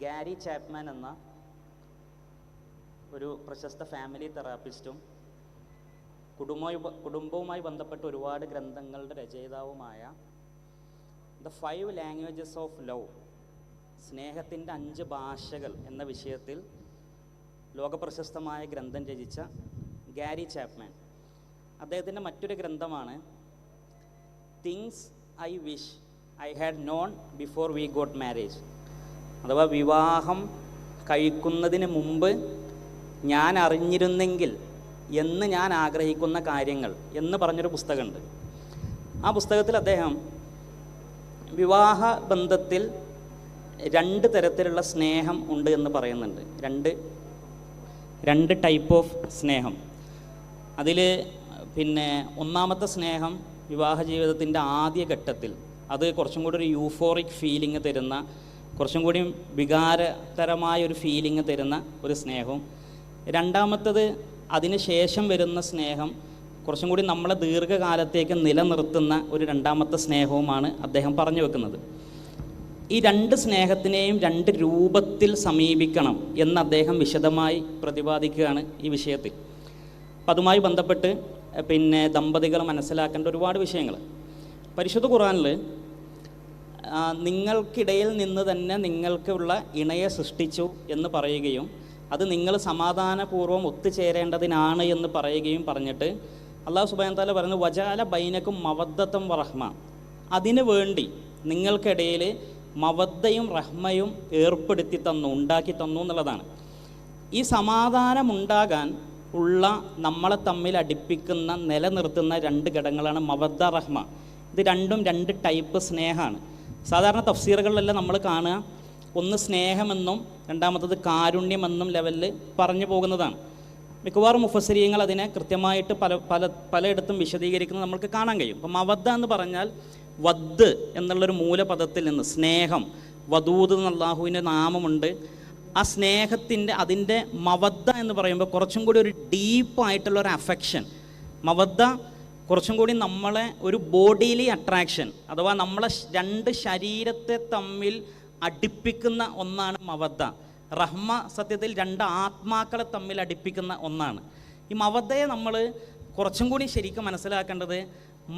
Gary Chapman എന്ന ഒരു പ്രശസ്ത ഫാമിലി തെറാപ്പിസ്റ്റും കുടുംബ കുടുംബവുമായി ബന്ധപ്പെട്ട ഒരുപാട് ഗ്രന്ഥങ്ങളുടെ രചയിതാവുമായ the five languages of love സ്നേഹത്തിന്റെ അഞ്ച് ഭാഷകൾ എന്ന വിഷയത്തിൽ ലോകപ്രശസ്തമായ ഗ്രന്ഥം രചിച്ച ഗാരി ചാപ്മാൻ അദ്ദേഹത്തിന്റെ മറ്റൊരു ഗ്രന്ഥമാണ് things I wish I had known before we got marriage അഥവാ വിവാഹം കഴിക്കുന്നതിന് മുമ്പ് ഞാൻ അറിഞ്ഞിരുന്നെങ്കിൽ എന്ന് ഞാൻ ആഗ്രഹിക്കുന്ന കാര്യങ്ങൾ എന്ന് പറഞ്ഞൊരു പുസ്തകമുണ്ട്. ആ പുസ്തകത്തിൽ അദ്ദേഹം വിവാഹ ബന്ധത്തിൽ രണ്ട് തരത്തിലുള്ള സ്നേഹം ഉണ്ട് എന്ന് പറയുന്നുണ്ട്. രണ്ട് രണ്ട് ടൈപ്പ് ഓഫ് സ്നേഹം. അതിൽ പിന്നെ ഒന്നാമത്തെ സ്നേഹം വിവാഹ ജീവിതത്തിന്റെ ആദ്യ ഘട്ടത്തിൽ അത് കുറച്ചും കൂടി ഒരു യൂഫോറിക് ഫീലിംഗ് തരുന്ന കുറച്ചും കൂടി വികാരതരമായ ഒരു ഫീലിംഗ് തരുന്ന ഒരു സ്നേഹവും. രണ്ടാമത്തത് അതിന് ശേഷം വരുന്ന സ്നേഹം കുറച്ചും കൂടി നമ്മളെ ദീർഘകാലത്തേക്ക് നിലനിർത്തുന്ന ഒരു രണ്ടാമത്തെ സ്നേഹവുമാണ് അദ്ദേഹം പറഞ്ഞു വെക്കുന്നത്. ഈ രണ്ട് സ്നേഹത്തിനെയും രണ്ട് രൂപത്തിൽ സമീപിക്കണം എന്ന് അദ്ദേഹം വിശദമായി പ്രതിപാദിക്കുകയാണ് ഈ വിഷയത്തിൽ. അപ്പം അതുമായി ബന്ധപ്പെട്ട് പിന്നെ ദമ്പതികൾ മനസ്സിലാക്കേണ്ട ഒരുപാട് വിഷയങ്ങൾ. പരിശുദ്ധ ഖുറാനിൽ നിങ്ങൾക്കിടയിൽ നിന്ന് തന്നെ നിങ്ങൾക്കുള്ള ഇണയെ സൃഷ്ടിച്ചു എന്ന് പറയുകയും അത് നിങ്ങൾ സമാധാനപൂർവം ഒത്തുചേരേണ്ടതിനാണ് എന്ന് പറയുകയും പറഞ്ഞിട്ട് അള്ളാഹു സുബാൻ താല പറയുന്നത് വജാല ബൈനക്കും മവദ്ദത്തും റഹ്മ അതിനു വേണ്ടി നിങ്ങൾക്കിടയിൽ മവദ്ദയും റഹ്മയും ഏർപ്പെടുത്തി തന്നു ഉണ്ടാക്കി തന്നു എന്നുള്ളതാണ്. ഈ സമാധാനമുണ്ടാകാൻ ഉള്ള നമ്മളെ തമ്മിൽ അടുപ്പിക്കുന്ന നിലനിർത്തുന്ന രണ്ട് ഘടകങ്ങളാണ് മവദ്ദ റഹ്മ. ഇത് രണ്ടും രണ്ട് ടൈപ്പ് സ്നേഹമാണ്. സാധാരണ തഫ്സീറുകളിലെല്ലാം നമ്മൾ കാണുക ഒന്ന് സ്നേഹമെന്നും രണ്ടാമത്തത് കാരുണ്യമെന്നും ലെവലിൽ പറഞ്ഞു പോകുന്നതാണ്. മിക്കവാറും മുഫസരീയങ്ങൾ അതിനെ കൃത്യമായിട്ട് പല പല പലയിടത്തും വിശദീകരിക്കുന്നത് നമുക്ക് കാണാൻ കഴിയും. അപ്പം മവദ്ദ എന്ന് പറഞ്ഞാൽ വദ് എന്നുള്ളൊരു മൂലപദത്തിൽ നിന്ന് സ്നേഹം വദൂദ് എന്ന അള്ളാഹുവിന്റെ നാമമുണ്ട്. ആ സ്നേഹത്തിന്റെ അതിന്റെ മവദ്ദ എന്ന് പറയുമ്പോൾ കുറച്ചും കൂടി ഒരു ഡീപ്പായിട്ടുള്ള ഒരു അഫെക്ഷൻ മവദ്ദ കുറച്ചും കൂടി നമ്മളെ ഒരു ബോഡിയിലി അട്രാക്ഷൻ അഥവാ നമ്മളെ രണ്ട് ശരീരത്തെ തമ്മിൽ അടുപ്പിക്കുന്ന ഒന്നാണ് മവദ്ദ. റഹ്മ സത്യത്തിൽ രണ്ട് ആത്മാക്കളെ തമ്മിൽ അടുപ്പിക്കുന്ന ഒന്നാണ്. ഈ മവദ്ദയെ നമ്മൾ കുറച്ചും കൂടി ശരിക്കും മനസ്സിലാക്കേണ്ടത്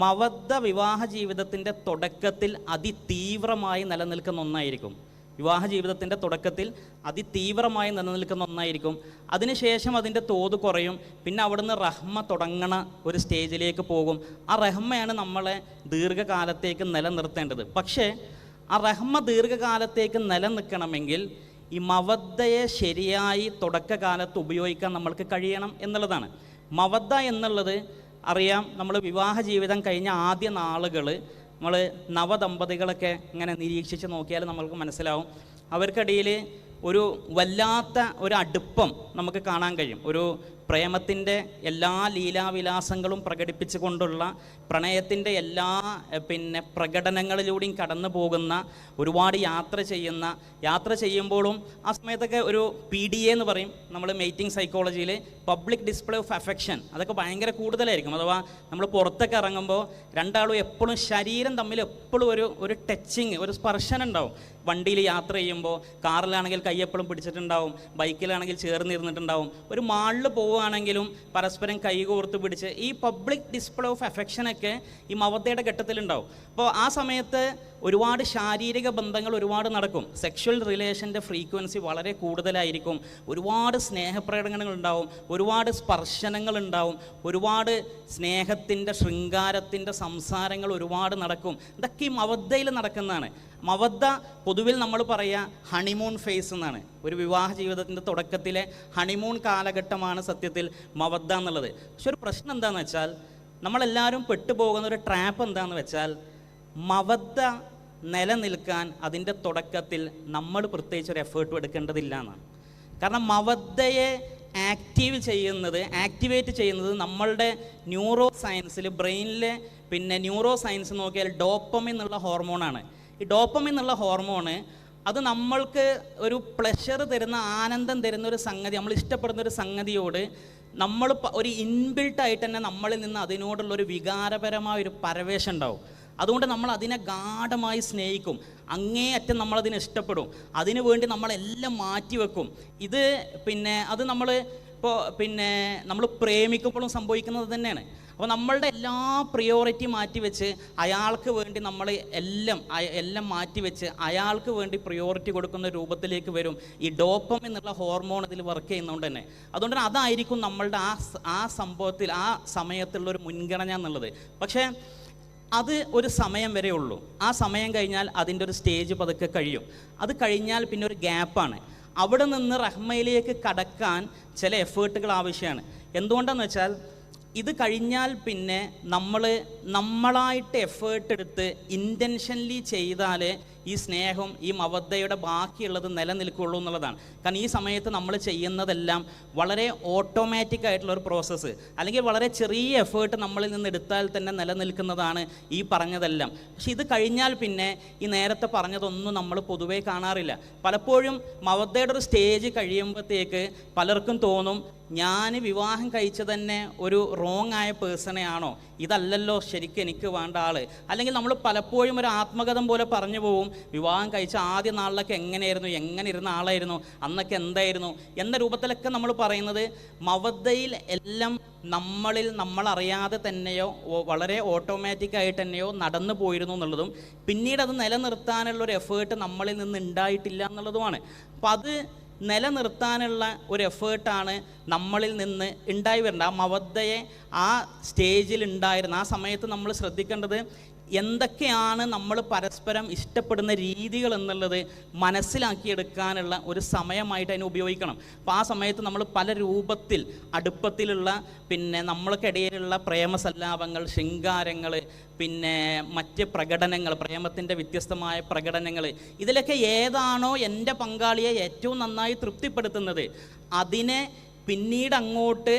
മവദ്ദ വിവാഹ ജീവിതത്തിന്റെ തുടക്കത്തിൽ അതിതീവ്രമായി നിലനിൽക്കുന്ന ഒന്നായിരിക്കും. വിവാഹ ജീവിതത്തിന്റെ തുടക്കത്തിൽ അതിതീവ്രമായി നിലനിൽക്കുന്ന ഒന്നായിരിക്കും. അതിനുശേഷം അതിന്റെ തോത് കുറയും. പിന്നെ അവിടുന്ന് റഹ്മ തുടങ്ങണ ഒരു സ്റ്റേജിലേക്ക് പോകും. ആ റഹ്മയാണ് നമ്മളെ ദീർഘകാലത്തേക്ക് നിലനിർത്തേണ്ടത്. പക്ഷേ ആ റഹ്മ ദീർഘകാലത്തേക്ക് നിലനിൽക്കണമെങ്കിൽ ഈ മവദ്ദയെ ശരിയായി തുടക്കകാലത്ത് ഉപയോഗിക്കാൻ നമ്മൾക്ക് കഴിയണം എന്നുള്ളതാണ്. മവദ്ദ എന്നുള്ളത് അറിയാം നമ്മൾ വിവാഹ ജീവിതം കഴിഞ്ഞ ആദ്യ നാളുകൾ നമ്മൾ നവദമ്പതികളൊക്കെ ഇങ്ങനെ നിരീക്ഷിച്ച് നോക്കിയാൽ നമ്മൾക്ക് മനസ്സിലാവും. അവർക്കിടയിൽ ഒരു വല്ലാത്ത ഒരു അടുപ്പം നമുക്ക് കാണാൻ കഴിയും. ഒരു പ്രേമത്തിന്റെ എല്ലാ ലീലാവിലാസങ്ങളും പ്രകടിപ്പിച്ചുകൊണ്ടുള്ള പ്രണയത്തിന്റെ എല്ലാ പിന്നെ പ്രകടനങ്ങളിലൂടെയും കടന്നു പോകുന്ന ഒരുപാട് യാത്ര ചെയ്യുന്ന യാത്ര ചെയ്യുമ്പോഴും ആ സമയത്തൊക്കെ ഒരു പി ഡി എ എന്ന് പറയും നമ്മൾ മെയ്റ്റിംഗ് സൈക്കോളജിയിൽ പബ്ലിക് ഡിസ്പ്ലേ ഓഫ് അഫെക്ഷൻ അതൊക്കെ ഭയങ്കര കൂടുതലായിരിക്കും. അഥവാ നമ്മൾ പുറത്തൊക്കെ ഇറങ്ങുമ്പോൾ രണ്ടാളും എപ്പോഴും ശരീരം തമ്മിൽ എപ്പോഴും ഒരു ഒരു ടച്ചിങ് ഒരു സ്പർശനം ഉണ്ടാവും. വണ്ടിയിൽ യാത്ര ചെയ്യുമ്പോൾ കാറിലാണെങ്കിൽ കൈ എപ്പോഴും പിടിച്ചിട്ടുണ്ടാവും. ബൈക്കിലാണെങ്കിൽ ചേർന്നിരുന്നിട്ടുണ്ടാവും. ഒരു മാളിൽ പോവുകയാണെങ്കിലും പരസ്പരം കൈകോർത്ത് പിടിച്ച് ഈ പബ്ലിക് ഡിസ്പ്ലേ ഓഫ് അഫെക്ഷനൊക്കെ ഈ മവതയുടെ ഘട്ടത്തിലുണ്ടാവും. അപ്പോൾ ആ സമയത്ത് ഒരുപാട് ശാരീരിക ബന്ധങ്ങൾ ഒരുപാട് നടക്കും. സെക്ഷൽ റിലേഷന്റെ ഫ്രീക്വൻസി വളരെ കൂടുതലായിരിക്കും. ഒരുപാട് സ്നേഹപ്രകടനങ്ങൾ ഉണ്ടാവും. ഒരുപാട് സ്പർശനങ്ങൾ ഉണ്ടാവും. ഒരുപാട് സ്നേഹത്തിന്റെ ശൃംഗാരത്തിന്റെ സംസാരങ്ങൾ ഒരുപാട് നടക്കും. ഇതൊക്കെ ഈ മവതയിൽ നടക്കുന്നതാണ്. മവദ്ദ പൊതുവിൽ നമ്മൾ പറയുക ഹണിമൂൺ ഫേസ് എന്നാണ്. ഒരു വിവാഹ ജീവിതത്തിന്റെ തുടക്കത്തിലെ ഹണിമൂൺ കാലഘട്ടമാണ് സത്യത്തിൽ മവദ്ദ എന്നുള്ളത്. പക്ഷെ ഒരു പ്രശ്നം എന്താണെന്ന് വെച്ചാൽ നമ്മളെല്ലാവരും പെട്ടുപോകുന്ന ഒരു ട്രാപ്പ് എന്താണെന്ന് വെച്ചാൽ മവദ്ദ നിലനിൽക്കാൻ അതിന്റെ തുടക്കത്തിൽ നമ്മൾ പ്രത്യേകിച്ച് ഒരു എഫേർട്ടും എടുക്കേണ്ടതില്ല എന്നാണ്. കാരണം മവദ്ദയെ ആക്റ്റീവ് ചെയ്യുന്നത് ആക്ടിവേറ്റ് ചെയ്യുന്നത് നമ്മളുടെ ന്യൂറോ സയൻസിൽ ബ്രെയിനിലെ പിന്നെ ന്യൂറോ സയൻസ് നോക്കിയാൽ ഡോപ്പമിൻ എന്നുള്ള ഹോർമോണാണ് ഈ ഡോപ്പമിൻ എന്നുള്ള ഹോർമോണ് അത് നമ്മൾക്ക് ഒരു പ്ലഷർ തരുന്ന ആനന്ദം തരുന്ന ഒരു സംഗതി നമ്മൾ ഇഷ്ടപ്പെടുന്ന ഒരു സംഗതിയോട് നമ്മൾ ഒരു ഇൻബിൽട്ടായിട്ട് തന്നെ നമ്മളിൽ നിന്ന് അതിനോടുള്ള ഒരു വികാരപരമായ ഒരു പരവേശം ഉണ്ടാവും. അതുകൊണ്ട് നമ്മൾ അതിനെ ഗാഠമായി സ്നേഹിക്കും. അങ്ങേയറ്റം നമ്മളതിനെ ഇഷ്ടപ്പെടും. അതിനു വേണ്ടി നമ്മളെല്ലാം മാറ്റി വെക്കും. ഇത് പിന്നെ അത് നമ്മൾ ഇപ്പോൾ പിന്നെ നമ്മൾ പ്രേമിക്കുമ്പോഴും സംഭവിക്കുന്നത് തന്നെയാണ്. അപ്പോൾ നമ്മളുടെ എല്ലാ പ്രിയോറിറ്റി മാറ്റി വെച്ച് അയാൾക്ക് വേണ്ടി നമ്മൾ എല്ലാം എല്ലാം മാറ്റി വെച്ച് അയാൾക്ക് വേണ്ടി പ്രിയോറിറ്റി കൊടുക്കുന്ന രൂപത്തിലേക്ക് വരും. ഈ ഡോപ്പം എന്നുള്ള ഹോർമോൺ ഇതിൽ വർക്ക് ചെയ്യുന്നതുകൊണ്ട് തന്നെ. അതുകൊണ്ട് തന്നെ അതായിരിക്കും നമ്മളുടെ ആ ആ സംഭവത്തിൽ ആ സമയത്തുള്ള ഒരു മുൻഗണന എന്നുള്ളത്. പക്ഷേ അത് ഒരു സമയം വരെ ഉള്ളൂ. ആ സമയം കഴിഞ്ഞാൽ അതിന്റെ ഒരു സ്റ്റേജ് പതുക്കെ കഴിയും. അത് കഴിഞ്ഞാൽ പിന്നെ ഒരു ഗ്യാപ്പാണ് അവിടെ നിന്ന് റഹ്മയിലേക്ക് കടക്കാൻ ചില എഫേർട്ടുകൾ ആവശ്യമാണ്. എന്തുകൊണ്ടാന്ന് വെച്ചാൽ ഇത് കഴിഞ്ഞാൽ പിന്നെ നമ്മൾ നമ്മളായിട്ട് എഫേർട്ട് എടുത്ത് ഇന്റൻഷൻലി ചെയ്താൽ ഈ സ്നേഹം ഈ മവദ്ധയുടെ ബാക്കിയുള്ളത് നിലനിൽക്കുള്ളൂ എന്നുള്ളതാണ്. കാരണം ഈ സമയത്ത് നമ്മൾ ചെയ്യുന്നതെല്ലാം വളരെ ഓട്ടോമാറ്റിക് ആയിട്ടുള്ള ഒരു പ്രോസസ്സ് അല്ലെങ്കിൽ വളരെ ചെറിയ എഫേർട്ട് നമ്മളിൽ നിന്ന് എടുത്താൽ തന്നെ നിലനിൽക്കുന്നതാണ് ഈ പറഞ്ഞതെല്ലാം. പക്ഷെ ഇത് കഴിഞ്ഞാൽ പിന്നെ ഈ നേരത്തെ പറഞ്ഞതൊന്നും നമ്മൾ പൊതുവേ കാണാറില്ല. പലപ്പോഴും മവദ്ധയുടെ ഒരു സ്റ്റേജ് കഴിയുമ്പോഴത്തേക്ക് പലർക്കും തോന്നും ഞാൻ വിവാഹം കഴിച്ച തന്നെ ഒരു റോങ് ആയ പേഴ്സണെ ആണോ? ഇതല്ലല്ലോ ശരിക്കും എനിക്ക് വേണ്ട ആൾ. അല്ലെങ്കിൽ നമ്മൾ പലപ്പോഴും ഒരു ആത്മകഥം പോലെ പറഞ്ഞു പോവും വിവാഹം കഴിച്ച ആദ്യ നാളിലൊക്കെ എങ്ങനെയായിരുന്നു? എങ്ങനെ ഇരുന്ന ആളായിരുന്നു? അന്നൊക്കെ എന്തായിരുന്നു? എന്ന രൂപത്തിലൊക്കെ നമ്മൾ പറയുന്നത് മവദ്ധയിൽ എല്ലാം നമ്മളിൽ നമ്മളറിയാതെ തന്നെയോ വളരെ ഓട്ടോമാറ്റിക് ആയിട്ട് തന്നെയോ നടന്നു പോയിരുന്നു എന്നുള്ളതും പിന്നീട് അത് നിലനിർത്താനുള്ള ഒരു എഫേർട്ട് നമ്മളിൽ നിന്ന് ഉണ്ടായിട്ടില്ല എന്നുള്ളതുമാണ്. അപ്പം അത് നിലനിർത്താനുള്ള ഒരു എഫേർട്ടാണ് നമ്മളിൽ നിന്ന് ഉണ്ടായി വരേണ്ടത്. ആ മവദ്ധയെ ആ സ്റ്റേജിൽ ഉണ്ടായിരുന്ന ആ സമയത്ത് നമ്മൾ ശ്രദ്ധിക്കേണ്ടത് എന്തൊക്കെയാണ് നമ്മൾ പരസ്പരം ഇഷ്ടപ്പെടുന്ന രീതികൾ എന്നുള്ളത് മനസ്സിലാക്കിയെടുക്കാനുള്ള ഒരു സമയമായിട്ട് അതിനെ ഉപയോഗിക്കണം. അപ്പോൾ ആ സമയത്ത് നമ്മൾ പല രൂപത്തിൽ അടുപ്പത്തിലുള്ള പിന്നെ നമ്മൾക്കിടയിലുള്ള പ്രേമസല്ലാപങ്ങൾ ശൃംഗാരങ്ങൾ പിന്നെ മറ്റ് പ്രകടനങ്ങൾ പ്രേമത്തിന്റെ വ്യത്യസ്തമായ പ്രകടനങ്ങൾ ഇതിലൊക്കെ ഏതാണോ എന്റെ പങ്കാളിയെ ഏറ്റവും നന്നായി തൃപ്തിപ്പെടുത്തുന്നത് അതിനെ പിന്നീട് അങ്ങോട്ട്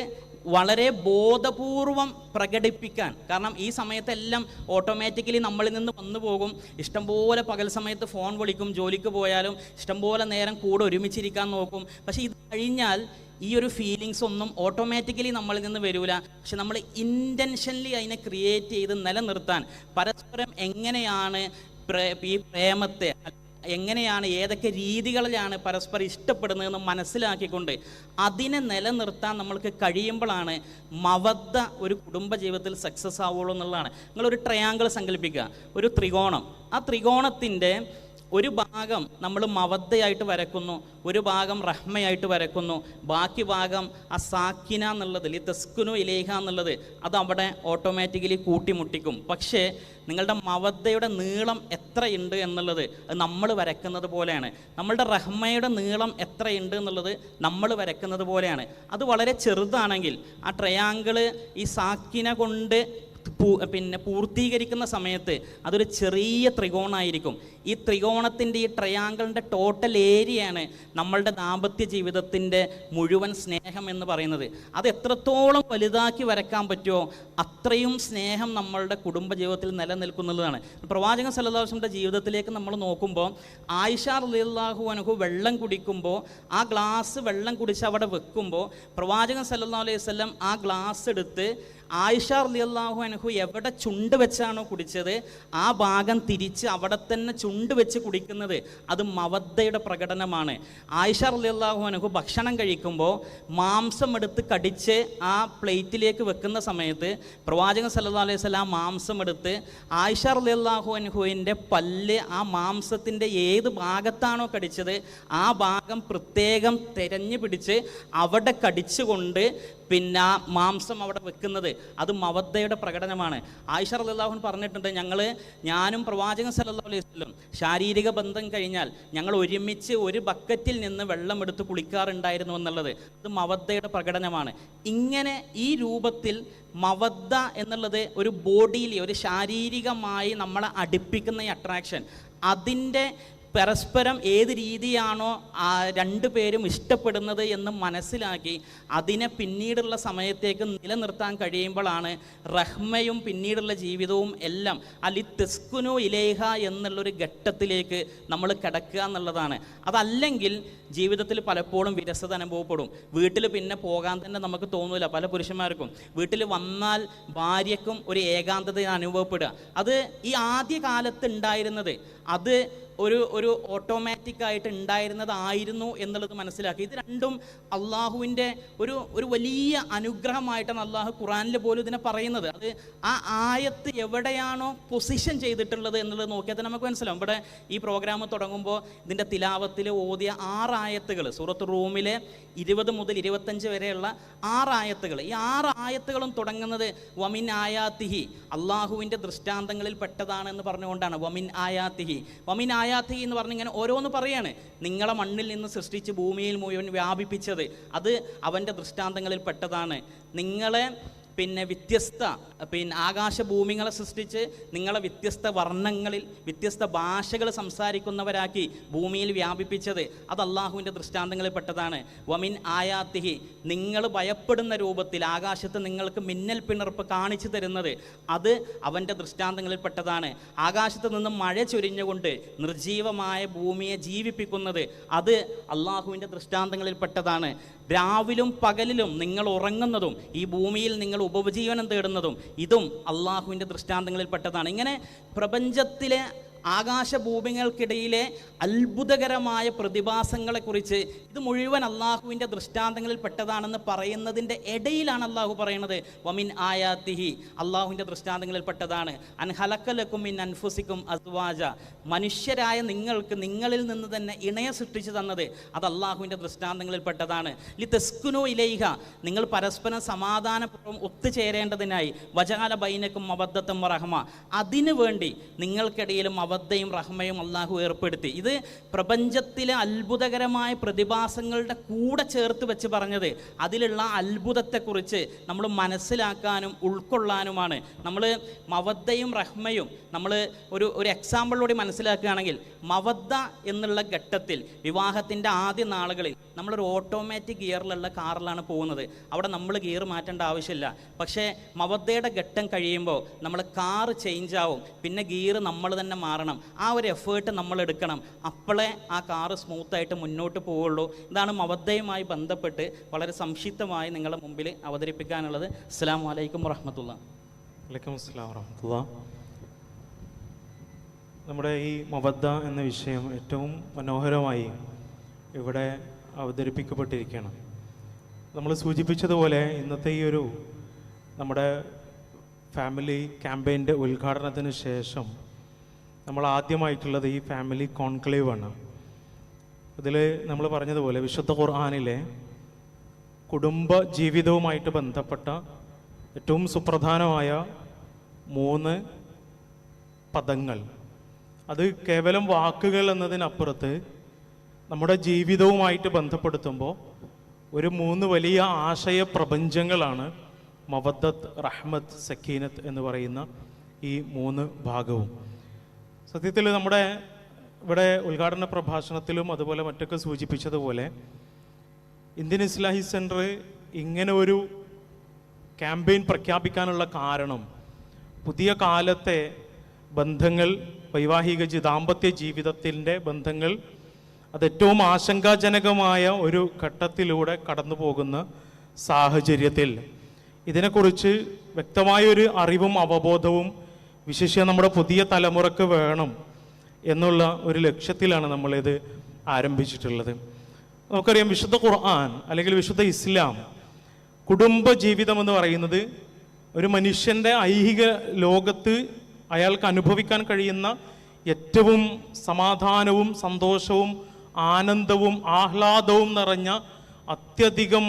വളരെ ബോധപൂർവം പ്രകടിപ്പിക്കാൻ. കാരണം ഈ സമയത്തെല്ലാം ഓട്ടോമാറ്റിക്കലി നമ്മളിൽ നിന്ന് വന്നു പോകും. ഇഷ്ടംപോലെ പകൽ സമയത്ത് ഫോൺ വിളിക്കും ജോലിക്ക് പോയാലും ഇഷ്ടംപോലെ നേരം കൂടെ ഒരുമിച്ചിരിക്കാൻ നോക്കും. പക്ഷേ ഇത് കഴിഞ്ഞാൽ ഈ ഒരു ഫീലിങ്സ് ഒന്നും ഓട്ടോമാറ്റിക്കലി നമ്മളിൽ നിന്ന് വരില്ല പക്ഷെ നമ്മൾ ഇന്റൻഷനലി അതിനെ ക്രിയേറ്റ് ചെയ്ത് നിലനിർത്താൻ പരസ്പരം എങ്ങനെയാണ് ഈ പ്രേമത്തെ എങ്ങനെയാണ് ഏതൊക്കെ രീതികളിലാണ് പരസ്പരം ഇഷ്ടപ്പെടുന്നതെന്ന് മനസ്സിലാക്കിക്കൊണ്ട് അതിനെ നിലനിർത്താൻ നമ്മൾക്ക് കഴിയുമ്പോഴാണ് മവദ്ധ ഒരു കുടുംബ ജീവിതത്തിൽ സക്സസ് ആവുള്ളൂ എന്നുള്ളതാണ്. നിങ്ങളൊരു ട്രയാങ്കിൾ സങ്കല്പിക്കുക. ഒരു ത്രികോണം. ആ ത്രികോണത്തിന്റെ ഒരു ഭാഗം നമ്മൾ മവദ്ധയായിട്ട് വരക്കുന്നു ഒരു ഭാഗം റഹ്മയായിട്ട് വരക്കുന്നു ബാക്കി ഭാഗം ആ സാക്കിന എന്നുള്ളത് ഈ തെസ്കുനു ഇലേഹ എന്നുള്ളത് അത് അവിടെ ഓട്ടോമാറ്റിക്കലി കൂട്ടിമുട്ടിക്കും. പക്ഷേ നിങ്ങളുടെ മവദ്ധയുടെ നീളം എത്രയുണ്ട് എന്നുള്ളത് അത് നമ്മൾ വരക്കുന്നത് പോലെയാണ്. നമ്മളുടെ റഹ്മയുടെ നീളം എത്രയുണ്ട് എന്നുള്ളത് നമ്മൾ വരക്കുന്നത് പോലെയാണ്. അത് വളരെ ചെറുതാണെങ്കിൽ ആ ട്രയാങ്കിൾ ഈ സാക്കിന കൊണ്ട് പിന്നെ പൂർത്തീകരിക്കുന്ന സമയത്ത് അതൊരു ചെറിയ ത്രികോണമായിരിക്കും ഈ ത്രികോണത്തിന്റെ ഈ ട്രയാങ്കിളിന്റെ ടോട്ടൽ ഏരിയയാണ് നമ്മളുടെ ദാമ്പത്യ ജീവിതത്തിന്റെ മുഴുവൻ സ്നേഹം എന്ന് പറയുന്നത്. അത് എത്രത്തോളം വലുതാക്കി വരക്കാൻ പറ്റുമോ അത്രയും സ്നേഹം നമ്മളുടെ കുടുംബ ജീവിതത്തിൽ നിലനിൽക്കുന്നതാണ്. പ്രവാചകൻ സല്ലാഹുസിന്റെ ജീവിതത്തിലേക്ക് നമ്മൾ നോക്കുമ്പോൾ ആയിഷ റളിയല്ലാഹു അനുഹു വെള്ളം കുടിക്കുമ്പോൾ ആ ഗ്ലാസ് വെള്ളം കുടിച്ച് അവിടെ വെക്കുമ്പോൾ പ്രവാചകൻ സല്ലാ അലൈഹി വസല്ലം ആ ഗ്ലാസ് എടുത്ത് ആയിഷ റളിയല്ലാഹു അനഹു എവിടെ ചുണ്ട് വെച്ചാണോ കുടിച്ചത് ആ ഭാഗം തിരിച്ച് അവിടെ തന്നെ ചുണ്ട് വെച്ച് കുടിക്കുന്നത് അത് മവദ്ദയുടെ പ്രകടനമാണ്. ആയിഷ റളിയല്ലാഹു അനഹു ഭക്ഷണം കഴിക്കുമ്പോൾ മാംസം എടുത്ത് കടിച്ച് ആ പ്ലേറ്റിലേക്ക് വെക്കുന്ന സമയത്ത് പ്രവാചകൻ സല്ലാ അലൈഹി സ്വലാം മാംസം എടുത്ത് ആയിഷ റളിയല്ലാഹു അനഹുവിന്റെ പല്ല് ആ മാംസത്തിന്റെ ഏത് ഭാഗത്താണോ കടിച്ചത് ആ ഭാഗം പ്രത്യേകം തിരഞ്ഞു പിടിച്ച് അവിടെ കടിച്ചുകൊണ്ട് പിന്നെ ആ മാംസം അവിടെ വെക്കുന്നത്. അത് മവദ്ധയുടെ പ്രകടനമാണ്. ആയിഷ റളിയല്ലാഹു പറഞ്ഞിട്ടുണ്ട് ഞങ്ങൾ ഞാനും പ്രവാചകൻ സല്ലല്ലാഹു അലൈഹി വസല്ലം ശാരീരിക ബന്ധം കഴിഞ്ഞാൽ ഞങ്ങൾ ഒരുമിച്ച് ഒരു ബക്കറ്റിൽ നിന്ന് വെള്ളം എടുത്ത് കുളിക്കാറുണ്ടായിരുന്നു എന്നുള്ളത്. അത് മവദ്ധയുടെ പ്രകടനമാണ്. ഇങ്ങനെ ഈ രൂപത്തിൽ മവദ്ധ എന്നുള്ളത് ഒരു ബോഡിയിൽ ഒരു ശാരീരികമായി നമ്മളെ അടുപ്പിക്കുന്ന ഈ അട്രാക്ഷൻ അതിന്റെ പരസ്പരം ഏത് രീതിയാണോ ആ രണ്ടു പേരും ഇഷ്ടപ്പെടുന്നത് എന്ന് മനസ്സിലാക്കി അതിനെ പിന്നീടുള്ള സമയത്തേക്ക് നിലനിർത്താൻ കഴിയുമ്പോഴാണ് റഹ്മയും പിന്നീടുള്ള ജീവിതവും എല്ലാം അലി തെസ്കുനു ഇലേഹ എന്നുള്ളൊരു ഘട്ടത്തിലേക്ക് നമ്മൾ കിടക്കുക എന്നുള്ളതാണ്. അതല്ലെങ്കിൽ ജീവിതത്തിൽ പലപ്പോഴും വിരസത അനുഭവപ്പെടും. വീട്ടിൽ പിന്നെ പോകാൻ തന്നെ നമുക്ക് തോന്നില്ല പല പുരുഷന്മാർക്കും. വീട്ടിൽ വന്നാൽ ഭാര്യക്കും ഒരു ഏകാന്തത അനുഭവപ്പെടുക. അത് ഈ ആദ്യ കാലത്ത് ഉണ്ടായിരുന്നത്. അത് ഒരു ഒരു ഓട്ടോമാറ്റിക് ആയിട്ട് ഉണ്ടായിരുന്നതായിരുന്നു എന്നുള്ളത് മനസ്സിലാക്കി. ഇത് രണ്ടും അള്ളാഹുവിന്റെ ഒരു ഒരു വലിയ അനുഗ്രഹമായിട്ടാണ് അള്ളാഹു ഖുറാനിൽ പോലും ഇതിനെ പറയുന്നത്. അത് ആ ആയത്ത് എവിടെയാണോ പൊസിഷൻ ചെയ്തിട്ടുള്ളത് എന്നുള്ളത് നോക്കിയാൽ തന്നെ നമുക്ക് മനസ്സിലാവും. ഇവിടെ ഈ പ്രോഗ്രാം തുടങ്ങുമ്പോൾ ഇതിന്റെ തിലാവത്തിൽ ഓതിയ ആറായത്തുകൾ സൂറത്ത് റൂമിലെ ഇരുപത് മുതൽ ഇരുപത്തഞ്ച് വരെയുള്ള ആറായത്തുകൾ ഈ ആറ് തുടങ്ങുന്നത് വമിൻ ആയാത്തിഹി അള്ളാഹുവിന്റെ ദൃഷ്ടാന്തങ്ങളിൽ പെട്ടതാണ് എന്ന് പറഞ്ഞുകൊണ്ടാണ്. വമിൻ ആയാത്തിഹി. വമിൻ ആയാത്തി എന്ന് പറഞ്ഞ് ഇങ്ങനെ ഓരോന്ന് പറയാണ്. നിങ്ങളെ മണ്ണിൽ നിന്ന് സൃഷ്ടിച്ച് ഭൂമിയിൽ മുഴുവൻ വ്യാപിപ്പിച്ചത് അത് അവന്റെ ദൃഷ്ടാന്തങ്ങളിൽ പെട്ടതാണ്. നിങ്ങളെ പിന്നെ വ്യത്യസ്ത പിന്നെ ആകാശഭൂമികളെ സൃഷ്ടിച്ച് നിങ്ങളെ വ്യത്യസ്ത വർണങ്ങളിൽ വ്യത്യസ്ത ഭാഷകൾ സംസാരിക്കുന്നവരാക്കി ഭൂമിയിൽ വ്യാപിപ്പിച്ചത് അത് അള്ളാഹുവിന്റെ ദൃഷ്ടാന്തങ്ങളിൽ പെട്ടതാണ്. വമിൻ ആയാത്തിഹി നിങ്ങൾ ഭയപ്പെടുന്ന രൂപത്തിൽ ആകാശത്ത് നിങ്ങൾക്ക് മിന്നൽ പിണർപ്പ് കാണിച്ചു തരുന്നത് അത് അവന്റെ ദൃഷ്ടാന്തങ്ങളിൽ പെട്ടതാണ്. ആകാശത്ത് നിന്ന് മഴ ചൊരിഞ്ഞുകൊണ്ട് നിർജീവമായ ഭൂമിയെ ജീവിപ്പിക്കുന്നത് അത് അള്ളാഹുവിന്റെ ദൃഷ്ടാന്തങ്ങളിൽ പെട്ടതാണ്. രാവിലും പകലിലും നിങ്ങൾ ഉറങ്ങുന്നതും ഈ ഭൂമിയിൽ നിങ്ങൾ ഉപജീവനം തേടുന്നതും ഇതും അള്ളാഹുവിന്റെ ദൃഷ്ടാന്തങ്ങളിൽപ്പെട്ടതാണ്. ഇങ്ങനെ പ്രപഞ്ചത്തിലെ ആകാശഭൂമികൾക്കിടയിലെ അത്ഭുതകരമായ പ്രതിഭാസങ്ങളെക്കുറിച്ച് ഇത് മുഴുവൻ അള്ളാഹുവിന്റെ ദൃഷ്ടാന്തങ്ങളിൽ പെട്ടതാണെന്ന് പറയുന്നതിന്റെ ഇടയിലാണ് അള്ളാഹു പറയുന്നത്. വമിൻ ആയാത്തിഹി. അള്ളാഹുവിന്റെ ദൃഷ്ടാന്തങ്ങളിൽ പെട്ടതാണ്. അൻഹലക്കലക്കും മിൻ അൻഫുസിക്കും അസ്വാജ. മനുഷ്യരായ നിങ്ങൾക്ക് നിങ്ങളിൽ നിന്ന് തന്നെ ഇണയെ സൃഷ്ടിച്ചു തന്നത് അത് അള്ളാഹുവിന്റെ ദൃഷ്ടാന്തങ്ങളിൽ പെട്ടതാണ്. ലി തെസ്കുനു ഇലൈഹ. നിങ്ങൾ പരസ്പരം സമാധാനപൂർവം ഒത്തുചേരേണ്ടതിനായി. വജാല ബൈനക്കും അബദ്ധത്തും റഹ്മ അതിനു വേണ്ടി നിങ്ങൾക്കിടയിലും അബദ്ധയും റഹ്മയും അള്ളാഹു ഏർപ്പെടുത്തി. ഇത് പ്രപഞ്ചത്തിലെ അത്ഭുതകരമായ പ്രതിഭാസങ്ങളുടെ കൂടെ ചേർത്ത് വെച്ച് പറഞ്ഞത്. അതിലുള്ള അത്ഭുതത്തെക്കുറിച്ച് നമ്മൾ മനസ്സിലാക്കാനും ഉൾക്കൊള്ളാനുമാണ്. നമ്മൾ മവദ്ദയും റഹ്മയും നമ്മൾ ഒരു ഒരു എക്സാമ്പിളിലൂടെ മനസ്സിലാക്കുകയാണെങ്കിൽ മവദ്ദ എന്നുള്ള ഘട്ടത്തിൽ വിവാഹത്തിന്റെ ആദ്യ നാളുകളിൽ നമ്മളൊരു ഓട്ടോമാറ്റിക് ഗിയറിലുള്ള കാറിലാണ് പോകുന്നത്. അവിടെ നമ്മൾ ഗിയർ മാറ്റേണ്ട ആവശ്യമില്ല. പക്ഷേ മവദ്ദയുടെ ഘട്ടം കഴിയുമ്പോൾ നമ്മൾ കാറ് ചേഞ്ച് ആവും. പിന്നെ ഗിയർ നമ്മൾ തന്നെ മാറണം. ആ ഒരു എഫേർട്ട് നമ്മൾ എടുക്കണം. അപ്പോഴേ ആ കാറ് സ്മൂത്തായിട്ട് മുന്നോട്ട് പോവുള്ളൂ. ഇതാണ് മവദ്ധയുമായി ബന്ധപ്പെട്ട് വളരെ സംക്ഷിപ്തമായി നിങ്ങളുടെ മുമ്പിൽ അവതരിപ്പിക്കാനുള്ളത്. അസ്സാം വലൈക്കും വറഹമത്തുള്ള. വലൈക്കും അസ്സാം വറഹമത്തുള്ള. നമ്മുടെ ഈ മബദ്ദ എന്ന വിഷയം ഏറ്റവും മനോഹരമായി ഇവിടെ അവതരിപ്പിക്കപ്പെട്ടിരിക്കുകയാണ്. നമ്മൾ സൂചിപ്പിച്ചതുപോലെ ഇന്നത്തെ ഈ ഒരു നമ്മുടെ ഫാമിലി ക്യാമ്പയിന്റെ ഉദ്ഘാടനത്തിന് ശേഷം നമ്മൾ ആദ്യമായിട്ടുള്ളത് ഈ ഫാമിലി കോൺക്ലേവ് ആണ്. ഇതിൽ നമ്മൾ പറഞ്ഞതുപോലെ വിശുദ്ധ ഖുർആാനിലെ കുടുംബ ജീവിതവുമായിട്ട് ബന്ധപ്പെട്ട ഏറ്റവും സുപ്രധാനമായ മൂന്ന് പദങ്ങൾ. അത് കേവലം വാക്കുകൾ എന്നതിനപ്പുറത്ത് നമ്മുടെ ജീവിതവുമായിട്ട് ബന്ധപ്പെടുത്തുമ്പോൾ ഒരു മൂന്ന് വലിയ ആശയ പ്രപഞ്ചങ്ങളാണ് മവദ്ദത്ത് റഹ്മത്ത് സക്കീനത്ത് എന്ന് പറയുന്ന ഈ മൂന്ന് ഭാഗവും. സത്യത്തിൽ നമ്മുടെ ഇവിടെ ഉദ്ഘാടന പ്രഭാഷണത്തിലും അതുപോലെ മറ്റൊക്കെ സൂചിപ്പിച്ചതുപോലെ ഇന്ത്യൻ ഇസ്ലാഹി സെന്റർ ഇങ്ങനെ ഒരു ക്യാമ്പയിൻ പ്രഖ്യാപിക്കാനുള്ള കാരണം പുതിയ കാലത്തെ ബന്ധങ്ങൾ വൈവാഹിക ദാമ്പത്യ ജീവിതത്തിന്റെ ബന്ധങ്ങൾ അത് ഏറ്റവും ആശങ്കാജനകമായ ഒരു ഘട്ടത്തിലൂടെ കടന്നു പോകുന്ന സാഹചര്യത്തിൽ ഇതിനെക്കുറിച്ച് വ്യക്തമായൊരു അറിവും അവബോധവും വിശേഷിച്ച നമ്മുടെ പുതിയ തലമുറയ്ക്ക് വേണം എന്നുള്ള ഒരു ലക്ഷ്യത്തിലാണ് നമ്മളിത് ആരംഭിച്ചിട്ടുള്ളത്. നമുക്കറിയാം വിശുദ്ധ ഖുർആൻ അല്ലെങ്കിൽ വിശുദ്ധ ഇസ്ലാം കുടുംബ ജീവിതം എന്ന് പറയുന്നത് ഒരു മനുഷ്യന്റെ ഐഹിക ലോകത്ത് അയാൾക്ക് അനുഭവിക്കാൻ കഴിയുന്ന ഏറ്റവും സമാധാനവും സന്തോഷവും ആനന്ദവും ആഹ്ലാദവും നിറഞ്ഞ അത്യധികം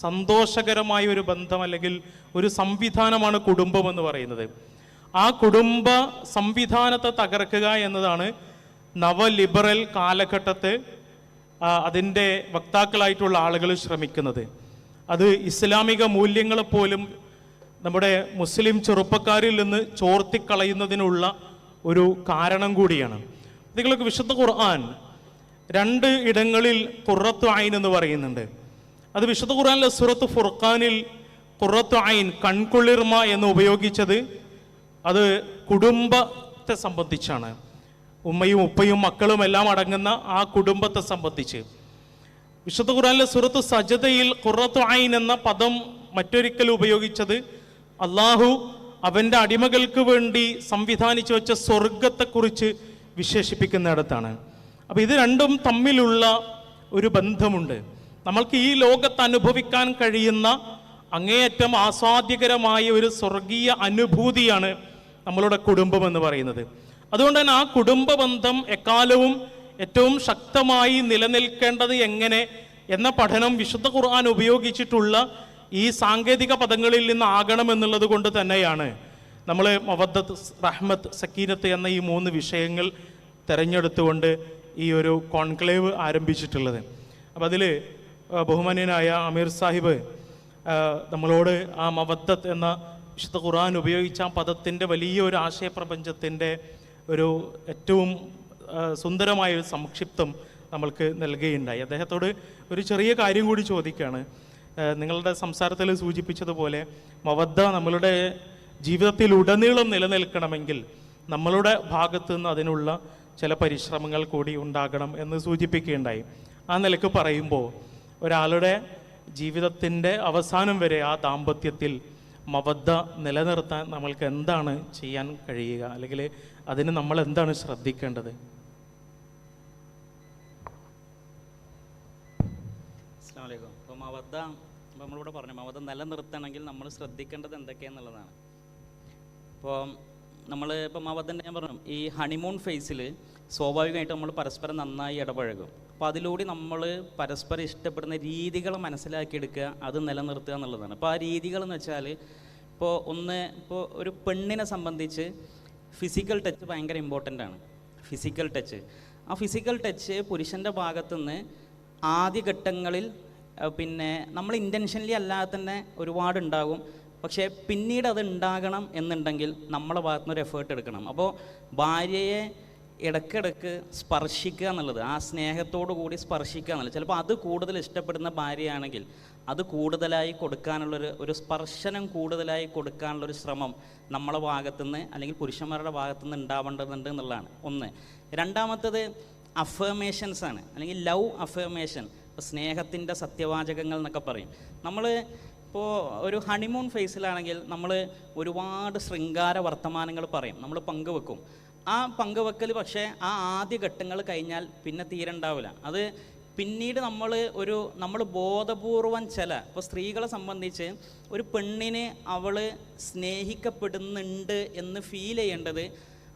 സന്തോഷകരമായ ഒരു ബന്ധം അല്ലെങ്കിൽ ഒരു സംവിധാനമാണ് കുടുംബം എന്ന് പറയുന്നത്. ആ കുടുംബ സംവിധാനത്തെ തകർക്കുക എന്നതാണ് നവലിബറൽ കാലഘട്ടത്തെ അതിന്റെ വക്താക്കളായിട്ടുള്ള ആളുകൾ ശ്രമിക്കുന്നത്. അത് ഇസ്ലാമിക മൂല്യങ്ങളെ പോലും നമ്മുടെ മുസ്ലിം ചെറുപ്പക്കാരിൽ നിന്ന് ചോർത്തിക്കളയുന്നതിനുള്ള ഒരു കാരണം കൂടിയാണ്. നിങ്ങൾക്ക് വിശുദ്ധ ഖുർആൻ രണ്ട് ഇടങ്ങളിൽ കുറത്തു ആയിൻ എന്ന് പറയുന്നുണ്ട്. അത് വിശുദ്ധ ഖുർആനിലെ സുറത്ത് ഫുർഖാനിൽ കുറത്തു ആയിൻ കൺകുളിർമ എന്ന് ഉപയോഗിച്ചത് അത് കുടുംബത്തെ സംബന്ധിച്ചാണ്. ഉമ്മയും ഉപ്പയും മക്കളും എല്ലാം അടങ്ങുന്ന ആ കുടുംബത്തെ സംബന്ധിച്ച്. വിശുദ്ധ ഖുറാനിലെ സുഹൃത്ത് സജതയിൽ ഖുറത്തു ഐൻ എന്ന പദം മറ്റൊരിക്കൽ ഉപയോഗിച്ചത് അള്ളാഹു അവന്റെ അടിമകൾക്ക് വേണ്ടി സംവിധാനിച്ചു വെച്ച സ്വർഗത്തെക്കുറിച്ച് വിശേഷിപ്പിക്കുന്നിടത്താണ്. അപ്പോൾ ഇത് രണ്ടും തമ്മിലുള്ള ഒരു ബന്ധമുണ്ട്. നമ്മൾക്ക് ഈ ലോകത്ത് അനുഭവിക്കാൻ കഴിയുന്ന അങ്ങേയറ്റം ആസ്വാദ്യകരമായ ഒരു സ്വർഗീയ അനുഭൂതിയാണ് നമ്മളുടെ കുടുംബം എന്ന് പറയുന്നത്. അതുകൊണ്ട് തന്നെ ആ കുടുംബ ബന്ധം എക്കാലവും ഏറ്റവും ശക്തമായി നിലനിൽക്കേണ്ടത് എങ്ങനെ എന്ന പഠനം വിശുദ്ധ ഖുർആൻ ഉപയോഗിച്ചിട്ടുള്ള ഈ സാങ്കേതിക പദങ്ങളിൽ നിന്നാകണമെന്നുള്ളത് കൊണ്ട് തന്നെയാണ് നമ്മൾ മവദ്ദത്ത് റഹ്മത്ത് സക്കീനത്ത് എന്ന ഈ മൂന്ന് വിഷയങ്ങൾ തിരഞ്ഞെടുത്തുകൊണ്ട് ഈ ഒരു കോൺക്ലേവ് ആരംഭിച്ചിട്ടുള്ളത്. അപ്പം അതിൽ ബഹുമാന്യനായ അമീർ സാഹിബ് നമ്മളോട് ആ മവദ്ദത്ത് എന്ന വിശുദ്ധ ഖുർആൻ ഉപയോഗിച്ച ആ പദത്തിന്റെ വലിയ ഒരു ആശയപ്രപഞ്ചത്തിന്റെ ഒരു ഏറ്റവും സുന്ദരമായ ഒരു സംക്ഷിപ്തം നമ്മൾക്ക് നൽകുകയുണ്ടായി. അദ്ദേഹത്തോട് ഒരു ചെറിയ കാര്യം കൂടി ചോദിക്കുകയാണ്. നിങ്ങളുടെ സംസാരത്തിൽ സൂചിപ്പിച്ചതുപോലെ മവദ്ദ നമ്മളുടെ ജീവിതത്തിൽ ഉടനീളം നിലനിൽക്കണമെങ്കിൽ നമ്മളുടെ ഭാഗത്തു നിന്ന് അതിനുള്ള ചില പരിശ്രമങ്ങൾ കൂടി ഉണ്ടാകണം എന്ന് സൂചിപ്പിക്കുകയുണ്ടായി. ആ നിലയ്ക്ക് പറയുമ്പോൾ ഒരാളുടെ ജീവിതത്തിന്റെ അവസാനം വരെ ആ ദാമ്പത്യത്തിൽ മവദ്ദ നിലനിർത്താൻ നമ്മൾക്ക് എന്താണ് ചെയ്യാൻ കഴിയുക? അല്ലെങ്കിൽ അതിന് നമ്മൾ എന്താണ് ശ്രദ്ധിക്കേണ്ടത്? അസ്സാം വലൈക്കും അപ്പോൾ ഇപ്പോൾ നമ്മളിവിടെ പറഞ്ഞു മവദ നിലനിർത്തണമെങ്കിൽ നമ്മൾ ശ്രദ്ധിക്കേണ്ടത് എന്തൊക്കെയാന്നുള്ളതാണ്. ഇപ്പോൾ നമ്മൾ ഇപ്പോൾ മവദ്ദന്റെ ഞാൻ പറഞ്ഞു ഈ ഹണിമൂൺ ഫേസിൽ സ്വാഭാവികമായിട്ട് നമ്മൾ പരസ്പരം നന്നായി ഇടപഴകും. അപ്പോൾ അതിലൂടെ നമ്മൾ പരസ്പരം ഇഷ്ടപ്പെടുന്ന രീതികൾ മനസ്സിലാക്കിയെടുക്കുക അത് നിലനിർത്തുക എന്നുള്ളതാണ്. അപ്പോൾ ആ രീതികൾ എന്ന് വെച്ചാൽ ഇപ്പോൾ ഒന്ന് ഇപ്പോൾ ഒരു പെണ്ണിനെ സംബന്ധിച്ച് ഫിസിക്കൽ ടച്ച് ഭയങ്കര ഇമ്പോർട്ടന്റ് ആണ്. ഫിസിക്കൽ ടച്ച് ആ ഫിസിക്കൽ ടച്ച് പുരുഷന്റെ ഭാഗത്തുനിന്ന് ആദ്യഘട്ടങ്ങളിൽ അഹ് പിന്നെ നമ്മൾ ഇന്റൻഷനലി അല്ലാതെ തന്നെ ഒരുപാട് ഉണ്ടാകും. പക്ഷേ പിന്നീട് അത് ഉണ്ടാകണം എന്നുണ്ടെങ്കിൽ നമ്മളെ ഭാഗത്തുനിന്ന് ഒരു എഫേർട്ട് എടുക്കണം. അപ്പോൾ ഭാര്യയെ ഇടയ്ക്കിടയ്ക്ക് സ്പർശിക്കുക എന്നുള്ളത് ആ സ്നേഹത്തോടു കൂടി സ്പർശിക്കുക എന്നുള്ളത്. ചിലപ്പോൾ അത് കൂടുതൽ ഇഷ്ടപ്പെടുന്ന ഭാര്യയാണെങ്കിൽ അത് കൂടുതലായി കൊടുക്കാനുള്ളൊരു ഒരു സ്പർശനം കൂടുതലായി കൊടുക്കാനുള്ളൊരു ശ്രമം നമ്മളെ ഭാഗത്തുനിന്ന് അല്ലെങ്കിൽ പുരുഷന്മാരുടെ ഭാഗത്തുനിന്ന് ഉണ്ടാവേണ്ടതുണ്ട് എന്നുള്ളതാണ്. ഒന്ന്. രണ്ടാമത്തത് അഫേമേഷൻസ് ആണ്. അല്ലെങ്കിൽ ലവ് അഫേമേഷൻ ഇപ്പോൾ സ്നേഹത്തിന്റെ സത്യവാചകങ്ങൾ എന്നൊക്കെ പറയും. നമ്മൾ ഇപ്പോൾ ഒരു ഹണിമൂൺ ഫേസിലാണെങ്കിൽ നമ്മൾ ഒരുപാട് ശൃംഗാര വർത്തമാനങ്ങൾ പറയും. നമ്മൾ പങ്കുവെക്കും. ആ പങ്കുവെക്കൽ പക്ഷേ ആ ആദ്യ ഘട്ടങ്ങൾ കഴിഞ്ഞാൽ പിന്നെ തീരെ ഉണ്ടാവില്ല. അത് പിന്നീട് നമ്മൾ ഒരു നമ്മൾ ബോധപൂർവം ചില ഇപ്പോൾ സ്ത്രീകളെ സംബന്ധിച്ച് ഒരു പെണ്ണിനെ അവൾ സ്നേഹിക്കപ്പെടുന്നുണ്ട് എന്ന് ഫീൽ ചെയ്യേണ്ടത്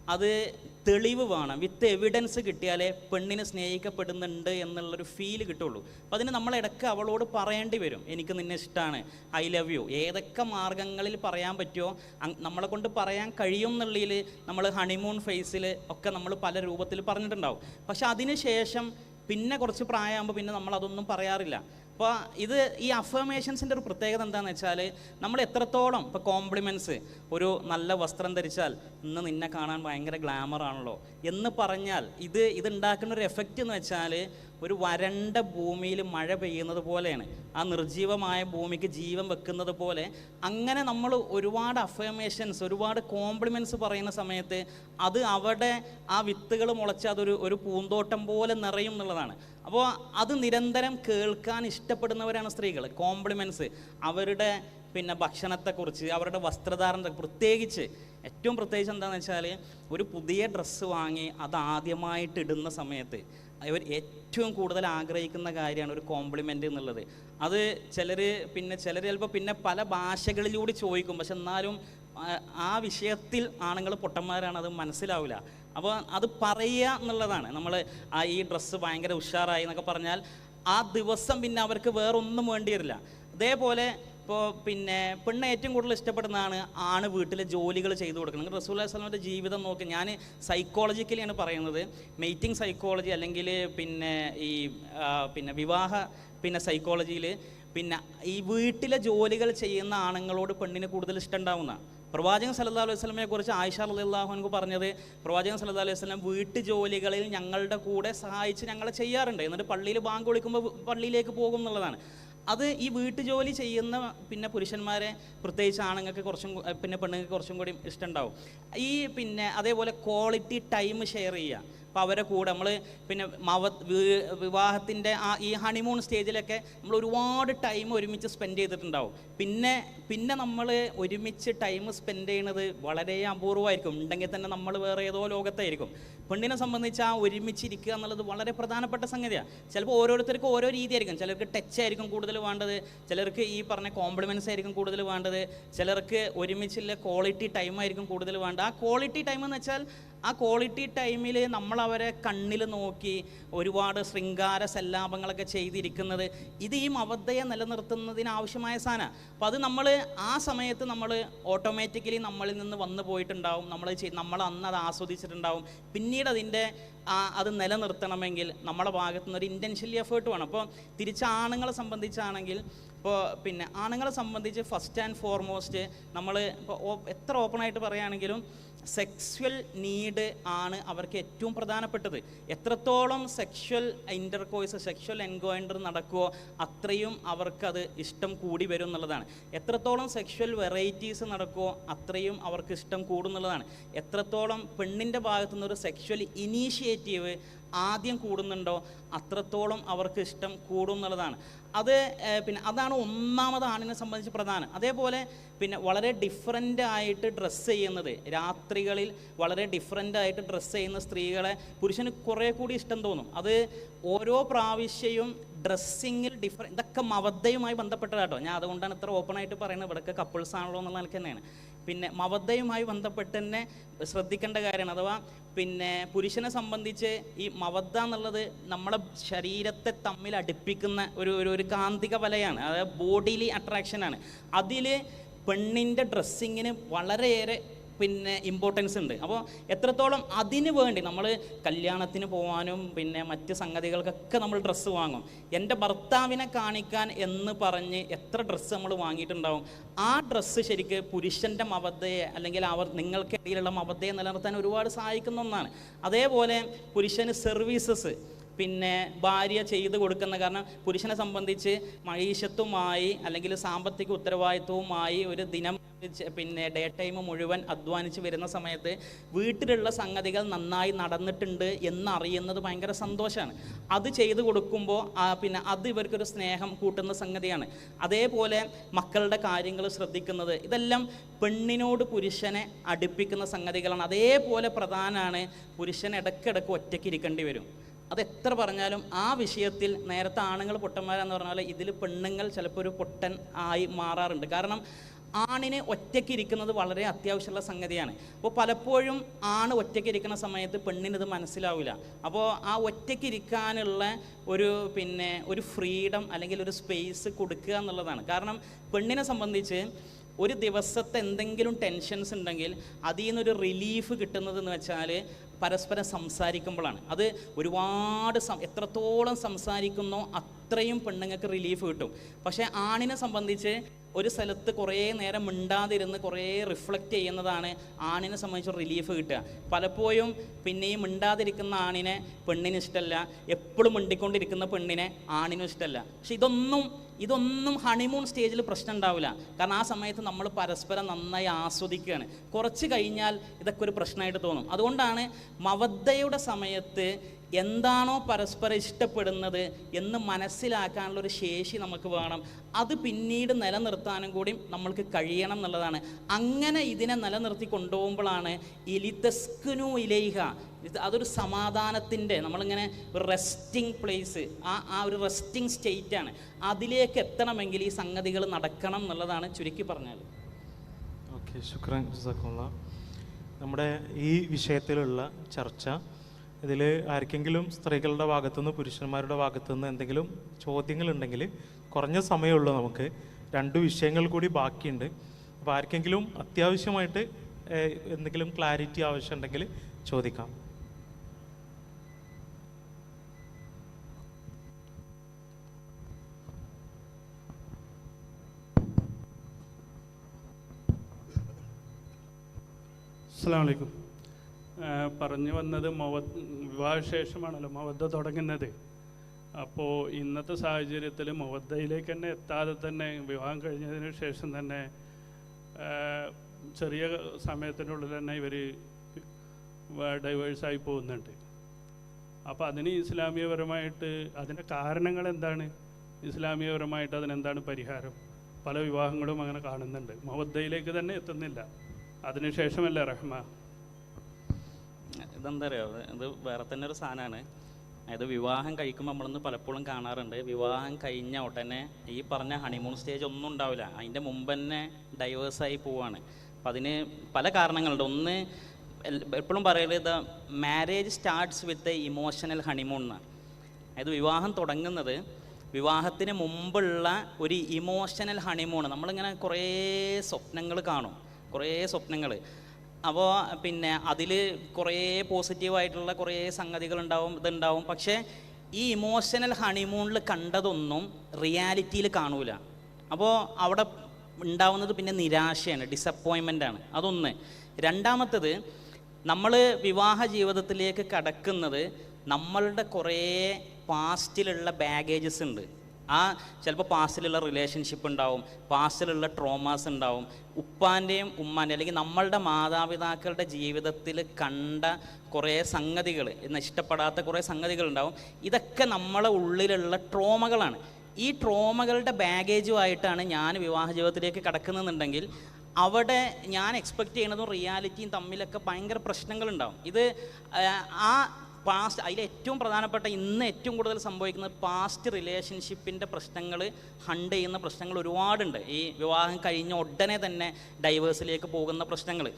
അത് തെളിവ് വേണം. വിത്ത് എവിഡൻസ് കിട്ടിയാലേ പെണ്ണിനെ സ്നേഹിക്കപ്പെടുന്നുണ്ട് എന്നുള്ളൊരു ഫീൽ കിട്ടുള്ളൂ. അപ്പോൾ അതിന് നമ്മൾ ഇടയ്ക്ക് അവളോട് പറയേണ്ടി വരും. എനിക്ക് നിന്നെ ഇഷ്ടമാണ് ഐ ലവ് യു ഏതൊക്കെ മാർഗങ്ങളിൽ പറയാൻ പറ്റുമോ നമ്മളെ കൊണ്ട് പറയാൻ കഴിയും എന്നുള്ളതിൽ നമ്മൾ ഹണിമൂൺ ഫേസിൽ ഒക്കെ നമ്മൾ പല രൂപത്തിൽ പറഞ്ഞിട്ടുണ്ടാവും. പക്ഷെ അതിന് ശേഷം പിന്നെ കുറച്ച് പ്രായമാകുമ്പോൾ പിന്നെ നമ്മൾ അതൊന്നും പറയാറില്ല. അപ്പോൾ ഇത് ഈ അഫർമേഷൻസിന്റെ ഒരു പ്രത്യേകത എന്താണെന്ന് വെച്ചാൽ നമ്മൾ എത്രത്തോളം ഇപ്പോൾ കോംപ്ലിമെന്റ്സ് ഒരു നല്ല വസ്ത്രം ധരിച്ചാൽ ഇന്ന് നിന്നെ കാണാൻ ഭയങ്കര ഗ്ലാമർ ആണല്ലോ എന്ന് പറഞ്ഞാൽ ഇത് ഇത് ഉണ്ടാക്കുന്ന ഒരു എഫക്റ്റ് എന്ന് വെച്ചാൽ ഒരു വരണ്ട ഭൂമിയിൽ മഴ പെയ്യുന്നത് പോലെയാണ്. ആ നിർജീവമായ ഭൂമിക്ക് ജീവൻ വെക്കുന്നത് പോലെ അങ്ങനെ നമ്മൾ ഒരുപാട് അഫേമേഷൻസ് ഒരുപാട് കോംപ്ലിമെന്റ്സ് പറയുന്ന സമയത്ത് അത് അവിടെ ആ വിത്തുകൾ മുളച്ച് അതൊരു ഒരു പൂന്തോട്ടം പോലെ നിറയും എന്നുള്ളതാണ്. അപ്പോൾ അത് നിരന്തരം കേൾക്കാൻ ഇഷ്ടപ്പെടുന്നവരാണ് സ്ത്രീകൾ കോംപ്ലിമെന്റ്സ് അവരുടെ പിന്നെ ഭക്ഷണത്തെക്കുറിച്ച് അവരുടെ വസ്ത്രധാരണത്തെ പ്രത്യേകിച്ച് ഏറ്റവും പ്രത്യേകിച്ച് എന്താണെന്ന് വെച്ചാൽ ഒരു പുതിയ ഡ്രസ്സ് വാങ്ങി അത് ആദ്യമായിട്ട് ഇടുന്ന സമയത്ത് അവർ ഏറ്റവും കൂടുതൽ ആഗ്രഹിക്കുന്ന കാര്യമാണ് ഒരു കോംപ്ലിമെന്റ് എന്നുള്ളത്. അത് ചിലർ പിന്നെ ചിലർ ചിലപ്പോൾ പിന്നെ പല ഭാഷകളിലൂടെ ചോദിക്കും. പക്ഷെ എന്നാലും ആ- വിഷയത്തിൽ ആണുങ്ങൾ പൊട്ടന്മാരാണ് അത് മനസ്സിലാവില്ല. അപ്പോൾ അത് പറയുക എന്നുള്ളതാണ്. നമ്മൾ ആ ഈ ഡ്രസ്സ് ഭയങ്കര ഉഷാറായി എന്നൊക്കെ പറഞ്ഞാൽ ആ ദിവസം പിന്നെ അവർക്ക് വേറൊന്നും വേണ്ടി വരില്ല. അതേപോലെ ഇപ്പോൾ പിന്നെ പെണ്ണ് ഏറ്റവും കൂടുതൽ ഇഷ്ടപ്പെടുന്നതാണ് ആണ് വീട്ടിലെ ജോലികൾ ചെയ്തു കൊടുക്കുന്നത്. റസൂൽ സ്വലമിന്റെ ജീവിതം നോക്കി. ഞാൻ സൈക്കോളജിക്കലിയാണ് പറയുന്നത്. മെയ്റ്റിംഗ് സൈക്കോളജി അല്ലെങ്കിൽ പിന്നെ ഈ പിന്നെ വിവാഹ പിന്നെ സൈക്കോളജിയിൽ പിന്നെ ഈ വീട്ടിലെ ജോലികൾ ചെയ്യുന്ന ആണുങ്ങളോട് പെണ്ണിന് കൂടുതൽ ഇഷ്ടം ഉണ്ടാവുന്ന പ്രവാചകൻ സല്ലല്ലാഹു അലൈഹി വസല്ലമയെ കുറിച്ച് ആയിഷ അൻഹു പറഞ്ഞത് പ്രവാചകൻ സല്ലല്ലാഹു അലൈഹി വസല്ലം വീട്ടു ജോലികളിൽ ഞങ്ങളുടെ കൂടെ സഹായിച്ച് ഞങ്ങളെ ചെയ്യാറുണ്ട്. എന്നിട്ട് പള്ളിയിൽ ബാങ്ക് വിളിക്കുമ്പോൾ പള്ളിയിലേക്ക് പോകും എന്നുള്ളതാണ്. അത് ഈ വീട്ടുജോലി ചെയ്യുന്ന പിന്നെ പുരുഷന്മാരെ പ്രത്യേകിച്ച് ആണുങ്ങൾക്ക് കുറച്ചും പിന്നെ പെണ്ണുങ്ങൾക്ക് കുറച്ചും കൂടി ഇഷ്ടമുണ്ടാവും ഈ പിന്നെ അതേപോലെ ക്വാളിറ്റി ടൈം ഷെയർ ചെയ്യുക. അപ്പോൾ അവരെ കൂടെ നമ്മൾ പിന്നെ മവ വിവാഹത്തിന്റെ ആ ഈ ഹണിമൂൺ സ്റ്റേജിലൊക്കെ നമ്മൾ ഒരുപാട് ടൈം ഒരുമിച്ച് സ്പെൻഡ് ചെയ്തിട്ടുണ്ടാവും. പിന്നെ പിന്നെ നമ്മൾ ഒരുമിച്ച് ടൈം സ്പെൻഡ് ചെയ്യണത് വളരെ അപൂർവമായിരിക്കും. ഉണ്ടെങ്കിൽ തന്നെ നമ്മൾ വേറെ ഏതോ ലോകത്തായിരിക്കും. പെണ്ണിനെ സംബന്ധിച്ച് ആ ഒരുമിച്ചിരിക്കുക എന്നുള്ളത് വളരെ പ്രധാനപ്പെട്ട സംഗതിയാണ്. ചിലപ്പോൾ ഓരോരുത്തർക്കും ഓരോ രീതിയായിരിക്കും. ചിലർക്ക് ടച്ച് ആയിരിക്കും കൂടുതൽ വേണ്ടത്. ചിലർക്ക് ഈ പറഞ്ഞ കോംപ്ലിമെൻസ് ആയിരിക്കും കൂടുതൽ വേണ്ടത്. ചിലർക്ക് ഒരുമിച്ചുള്ള ക്വാളിറ്റി ടൈം ആയിരിക്കും കൂടുതൽ വേണ്ടത്. ആ ക്വാളിറ്റി ടൈം എന്ന് വെച്ചാൽ ആ ക്വാളിറ്റി ടൈമിൽ നമ്മൾ അവരെ കണ്ണിൽ നോക്കി ഒരുപാട് ശൃംഗാര സല്ലാപങ്ങളൊക്കെ ചെയ്തിരിക്കുന്നത് ഇത് ഈ മവദ്ധയെ നിലനിർത്തുന്നതിന് ആവശ്യമായ സാധനമാണ് അപ്പോൾ അത് നമ്മൾ ആ സമയത്ത് നമ്മൾ ഓട്ടോമാറ്റിക്കലി നമ്മളിൽ നിന്ന് വന്നു പോയിട്ടുണ്ടാവും. നമ്മൾ നമ്മൾ അന്ന് അത് ആസ്വദിച്ചിട്ടുണ്ടാവും. പിന്നീട് അതിന്റെ അത് നിലനിർത്തണമെങ്കിൽ നമ്മളെ ഭാഗത്തുനിന്ന് ഒരു ഇന്റൻഷ്യലി എഫേർട്ട് വേണം. അപ്പോൾ തിരിച്ച് ആണുങ്ങളെ സംബന്ധിച്ചാണെങ്കിൽ ഇപ്പോൾ പിന്നെ ആണുങ്ങളെ സംബന്ധിച്ച് ഫസ്റ്റ് ആൻഡ് ഫോർമോസ്റ്റ് നമ്മൾ ഇപ്പോൾ എത്ര ഓപ്പണായിട്ട് പറയുകയാണെങ്കിലും സെക്സ്വൽ നീഡ് ആണ് അവർക്ക് ഏറ്റവും പ്രധാനപ്പെട്ടത്. എത്രത്തോളം സെക്ഷൽ ഇന്റർകോഴ്സ് സെക്ഷൽ എൻകോയിൻഡർ നടക്കുമോ അത്രയും അവർക്കത് ഇഷ്ടം കൂടി വരും എന്നുള്ളതാണ്. എത്രത്തോളം സെക്ഷൽ വെറൈറ്റീസ് നടക്കുമോ അത്രയും അവർക്ക് ഇഷ്ടം കൂടും എന്നുള്ളതാണ്. എത്രത്തോളം പെണ്ണിന്റെ ഭാഗത്തു നിന്നൊരു സെക്ഷൽ ഇനീഷ്യേറ്റീവ് ആദ്യം കൂടുന്നുണ്ടോ? അത്രത്തോളം അവർക്ക് ഇഷ്ടം കൂടും എന്നുള്ളതാണ്. അത് പിന്നെ അതാണ് ഒന്നാമത് ആണിനെ സംബന്ധിച്ച് പ്രധാനം. അതേപോലെ പിന്നെ വളരെ ഡിഫറന്റ് ആയിട്ട് ഡ്രസ്സ് ചെയ്യുന്നത്. രാത്രികളിൽ വളരെ ഡിഫറന്റ് ആയിട്ട് ഡ്രസ്സ് ചെയ്യുന്ന സ്ത്രീകളെ പുരുഷന് കുറേ കൂടി ഇഷ്ടം തോന്നും. അത് ഓരോ പ്രാവശ്യവും ഡ്രസ്സിങ്ങിൽ ഡിഫറ ഇതൊക്കെ മവദ്ധയുമായി ബന്ധപ്പെട്ടതാട്ടോ. ഞാൻ അതുകൊണ്ടാണ് ഇത്ര ഓപ്പണായിട്ട് പറയുന്നത്. ഇവിടെയൊക്കെ കപ്പിൾസ് ആണല്ലോ എന്നുള്ള നിലയ്ക്ക് തന്നെയാണ്. പിന്നെ മവദ്ധയുമായി ബന്ധപ്പെട്ട് തന്നെ ശ്രദ്ധിക്കേണ്ട കാര്യമാണ്. അഥവാ പിന്നെ പുരുഷനെ സംബന്ധിച്ച് ഈ മവദ്ധ എന്നുള്ളത് നമ്മുടെ ശരീരത്തെ തമ്മിൽ അടുപ്പിക്കുന്ന ഒരു ഒരു ഒരു കാന്തിക വലയാണ് അതായത് ബോഡിലി അട്രാക്ഷനാണ് അതിൽ പെണ്ണിന്റെ ഡ്രസ്സിങ്ങിന് വളരെയേറെ പിന്നെ ഇമ്പോർട്ടൻസ് ഉണ്ട്. അപ്പോൾ എത്രത്തോളം അതിന് വേണ്ടി നമ്മൾ കല്യാണത്തിന് പോകാനും പിന്നെ മറ്റ് സംഗതികൾക്കൊക്കെ നമ്മൾ ഡ്രസ്സ് വാങ്ങും. എന്റെ ഭർത്താവിനെ കാണിക്കാൻ എന്ന് പറഞ്ഞ് എത്ര ഡ്രസ്സ് നമ്മൾ വാങ്ങിയിട്ടുണ്ടാവും? ആ ഡ്രസ്സ് ശരിക്ക് പുരുഷന്റെ മവതയെ അല്ലെങ്കിൽ അവർ നിങ്ങൾക്കിടയിലുള്ള മവതയെ നിലനിർത്താൻ ഒരുപാട് സഹായിക്കുന്ന ഒന്നാണ്. അതേപോലെ പുരുഷന് സർവീസസ് പിന്നെ ഭാര്യ ചെയ്ത് കൊടുക്കുന്ന കാരണം പുരുഷനെ സംബന്ധിച്ച് മഴീഷത്തുമായി അല്ലെങ്കിൽ സാമ്പത്തിക ഉത്തരവാദിത്വവുമായി ഒരു ദിനം പിന്നെ ഡേ ടൈം മുഴുവൻ അധ്വാനിച്ച് വരുന്ന സമയത്ത് വീട്ടിലുള്ള സംഗതികൾ നന്നായി നടന്നിട്ടുണ്ട് എന്നറിയുന്നത് ഭയങ്കര സന്തോഷമാണ് അത് ചെയ്തു കൊടുക്കുമ്പോൾ പിന്നെ അത് ഇവർക്കൊരു സ്നേഹം കൂട്ടുന്ന സംഗതിയാണ്. അതേപോലെ മക്കളുടെ കാര്യങ്ങൾ ശ്രദ്ധിക്കുന്നത്. ഇതെല്ലാം പെണ്ണിനോട് പുരുഷനെ അടുപ്പിക്കുന്ന സംഗതികളാണ്. അതേപോലെ പ്രധാനമാണ് പുരുഷൻ ഇടയ്ക്കിടയ്ക്ക് ഒറ്റയ്ക്ക് ഇരിക്കേണ്ടി വരും. അത് എത്ര പറഞ്ഞാലും ആ വിഷയത്തിൽ നേരത്തെ ആണുങ്ങൾ പൊട്ടന്മാരെന്ന് പറഞ്ഞാൽ ഇതിൽ പെണ്ണുങ്ങൾ ചിലപ്പോൾ ഒരു പൊട്ടൻ ആയി മാറാറുണ്ട്. കാരണം ആണിന് ഒറ്റയ്ക്ക് ഇരിക്കുന്നത് വളരെ അത്യാവശ്യമുള്ള സംഗതിയാണ്. അപ്പോൾ പലപ്പോഴും ആണ് ഒറ്റയ്ക്ക് ഇരിക്കുന്ന സമയത്ത് പെണ്ണിനത് മനസ്സിലാവില്ല. അപ്പോൾ ആ ഒറ്റയ്ക്ക് ഇരിക്കാനുള്ള ഒരു പിന്നെ ഒരു ഫ്രീഡം അല്ലെങ്കിൽ ഒരു സ്പേസ് കൊടുക്കുക എന്നുള്ളതാണ്. കാരണം പെണ്ണിനെ സംബന്ധിച്ച് ഒരു ദിവസത്തെ എന്തെങ്കിലും ടെൻഷൻസ് ഉണ്ടെങ്കിൽ അതിൽ നിന്നൊരു റിലീഫ് കിട്ടുന്നതെന്ന് വെച്ചാൽ പരസ്പരം സംസാരിക്കുമ്പോഴാണ്. അത് ഒരുപാട് എത്രത്തോളം സംസാരിക്കുന്നോ അത്രയും പെണ്ണുങ്ങൾക്ക് റിലീഫ് കിട്ടും. പക്ഷേ ആണിനെ സംബന്ധിച്ച് ഒരു സ്ഥലത്ത് കുറേ നേരം മിണ്ടാതിരുന്ന് കുറേ റിഫ്ലക്റ്റ് ചെയ്യുന്നതാണ് ആണിനെ സംബന്ധിച്ച് റിലീഫ് കിട്ടുക. പലപ്പോഴും പിന്നെയും മിണ്ടാതിരിക്കുന്ന ആണിനെ പെണ്ണിന് ഇഷ്ടമല്ല എപ്പോഴും മിണ്ടിക്കൊണ്ടിരിക്കുന്ന പെണ്ണിനെ ആണിനും ഇഷ്ടമല്ല പക്ഷെ ഇതൊന്നും ഇതൊന്നും ഹണിമൂൺ സ്റ്റേജിൽ പ്രശ്നം ഉണ്ടാവില്ല. കാരണം ആ സമയത്ത് നമ്മൾ പരസ്പരം നന്നായി ആസ്വദിക്കുകയാണ്. കുറച്ച് കഴിഞ്ഞാൽ ഇതൊക്കെ ഒരു പ്രശ്നമായിട്ട് തോന്നും. അതുകൊണ്ടാണ് മവദ്ധയുടെ സമയത്ത് എന്താണോ പരസ്പരം ഇഷ്ടപ്പെടുന്നത് എന്ന് മനസ്സിലാക്കാനുള്ള ഒരു ശേഷി നമുക്ക് വേണം. അത് പിന്നീട് നിലനിർത്താനും കൂടി നമ്മൾക്ക് കഴിയണം എന്നുള്ളതാണ്. അങ്ങനെ ഇതിനെ നിലനിർത്തി കൊണ്ടുപോകുമ്പോഴാണ് ഇലിതസ്കുനു ഇലൈഹ. അതൊരു സമാധാനത്തിന്റെ നമ്മളിങ്ങനെ ഒരു റെസ്റ്റിംഗ് പ്ലേസ് ആ ആ ഒരു റെസ്റ്റിംഗ് സ്റ്റേറ്റ് ആണ്. അതിലേക്ക് എത്തണമെങ്കിൽ ഈ സംഗതികൾ നടക്കണം എന്നുള്ളതാണ് ചുരുക്കി പറഞ്ഞാൽ. ഓക്കെ ശുക്രൻ നമ്മുടെ ഈ വിഷയത്തിലുള്ള ചർച്ച ഇതിൽ ആർക്കെങ്കിലും സ്ത്രീകളുടെ ഭാഗത്തുനിന്ന് പുരുഷന്മാരുടെ ഭാഗത്തുനിന്ന് എന്തെങ്കിലും ചോദ്യങ്ങളുണ്ടെങ്കിൽ കുറഞ്ഞ സമയമുള്ളൂ നമുക്ക്. രണ്ട് വിഷയങ്ങൾ കൂടി ബാക്കിയുണ്ട്. അപ്പോൾ ആർക്കെങ്കിലും അത്യാവശ്യമായിട്ട് എന്തെങ്കിലും ക്ലാരിറ്റി ആവശ്യമുണ്ടെങ്കിൽ ചോദിക്കാം. അസ്സാമലൈക്കും പറഞ്ഞു വന്നത് മവ വിവാഹശേഷമാണല്ലോ മവദ്ദ തുടങ്ങുന്നത്. അപ്പോൾ ഇന്നത്തെ സാഹചര്യത്തിൽ മവദ്ദയിലേക്ക് തന്നെ എത്താതെ തന്നെ വിവാഹം കഴിഞ്ഞതിന് ശേഷം തന്നെ ചെറിയ സമയത്തിനുള്ളിൽ തന്നെ ഇവർ ഡൈവേഴ്സായി പോകുന്നുണ്ട്. അപ്പോൾ അതിന് ഇസ്ലാമികപരമായിട്ട് അതിന്റെ കാരണങ്ങൾ എന്താണ്? ഇസ്ലാമികപരമായിട്ട് അതിനെന്താണ് പരിഹാരം? പല വിവാഹങ്ങളും അങ്ങനെ കാണുന്നുണ്ട്. മവദ്ദയിലേക്ക് തന്നെ എത്തുന്നില്ല. അതിനുശേഷമല്ലേ റഹ്മ? ഇതെന്താ പറയുക ഇത് വേറെ തന്നെ ഒരു സാധനമാണ് അതായത് വിവാഹം കഴിക്കുമ്പോൾ നമ്മളൊന്ന് പലപ്പോഴും കാണാറുണ്ട്. വിവാഹം കഴിഞ്ഞ ഉടനെ ഈ പറഞ്ഞ ഹണിമൂൺ സ്റ്റേജ് ഒന്നും ഉണ്ടാവില്ല. അതിന്റെ മുമ്പ് തന്നെ ഡൈവേഴ്സായി പോവാണ്. അപ്പം അതിന് പല കാരണങ്ങളുണ്ട്. ഒന്ന് എപ്പോഴും പറയുന്നത് the marriage starts with a emotional honeymoon എന്നാണ്. അതായത് വിവാഹം തുടങ്ങുന്നത് വിവാഹത്തിന് മുമ്പുള്ള ഒരു ഇമോഷണൽ ഹണിമൂൺ നമ്മളിങ്ങനെ കുറേ സ്വപ്നങ്ങൾ കാണും. കുറേ സ്വപ്നങ്ങൾ അപ്പോൾ പിന്നെ അതിൽ കുറേ പോസിറ്റീവായിട്ടുള്ള കുറേ സംഗതികൾ സംഗതികളുണ്ടാവും ഇതുണ്ടാവും. പക്ഷേ ഈ ഇമോഷണൽ ഹണിമൂണിൽ കണ്ടതൊന്നും റിയാലിറ്റിയിൽ കാണൂല. അപ്പോൾ അവിടെ ഉണ്ടാവുന്നത് പിന്നെ നിരാശയാണ് ഡിസപ്പോയിൻമെന്റ് ആണ് അതൊന്ന്. രണ്ടാമത്തത് നമ്മൾ വിവാഹ ജീവിതത്തിലേക്ക് കടക്കുന്നത് നമ്മളുടെ കുറേ പാസ്റ്റിലുള്ള ബാഗേജസ് ഉണ്ട്. ആ ചിലപ്പോൾ പാസ്റ്റിലുള്ള റിലേഷൻഷിപ്പ് ഉണ്ടാവും പാസ്റ്റിലുള്ള ട്രോമാസ് ഉണ്ടാവും. ഉപ്പാന്റെയും ഉമ്മാന്റെയും അല്ലെങ്കിൽ നമ്മളുടെ മാതാപിതാക്കളുടെ ജീവിതത്തിൽ കണ്ട കുറേ സംഗതികൾ എന്ന ഇഷ്ടപ്പെടാത്ത കുറേ സംഗതികൾ ഉണ്ടാവും. ഇതൊക്കെ നമ്മളെ ഉള്ളിലുള്ള ട്രോമകളാണ് ഈ ട്രോമകളുടെ ബാഗേജുമായിട്ടാണ് ഞാൻ വിവാഹ ജീവിതത്തിലേക്ക് കടക്കുന്നതെന്നുണ്ടെങ്കിൽ അവിടെ ഞാൻ എക്സ്പെക്റ്റ് ചെയ്യുന്നതും റിയാലിറ്റിയും തമ്മിലൊക്കെ ഭയങ്കര പ്രശ്നങ്ങളുണ്ടാവും ഇത് ആ, ആ പാസ്റ്റ് അതിൽ ഏറ്റവും പ്രധാനപ്പെട്ട ഇന്ന് ഏറ്റവും കൂടുതൽ സംഭവിക്കുന്നത് പാസ്റ്റ് റിലേഷൻഷിപ്പിന്റെ പ്രശ്നങ്ങൾ ഹണ്ട് ചെയ്യുന്ന പ്രശ്നങ്ങൾ ഒരുപാടുണ്ട്. ഈ വിവാഹം കഴിഞ്ഞ ഉടനെ തന്നെ ഡൈവേഴ്സിലേക്ക് പോകുന്ന പ്രശ്നങ്ങൾ.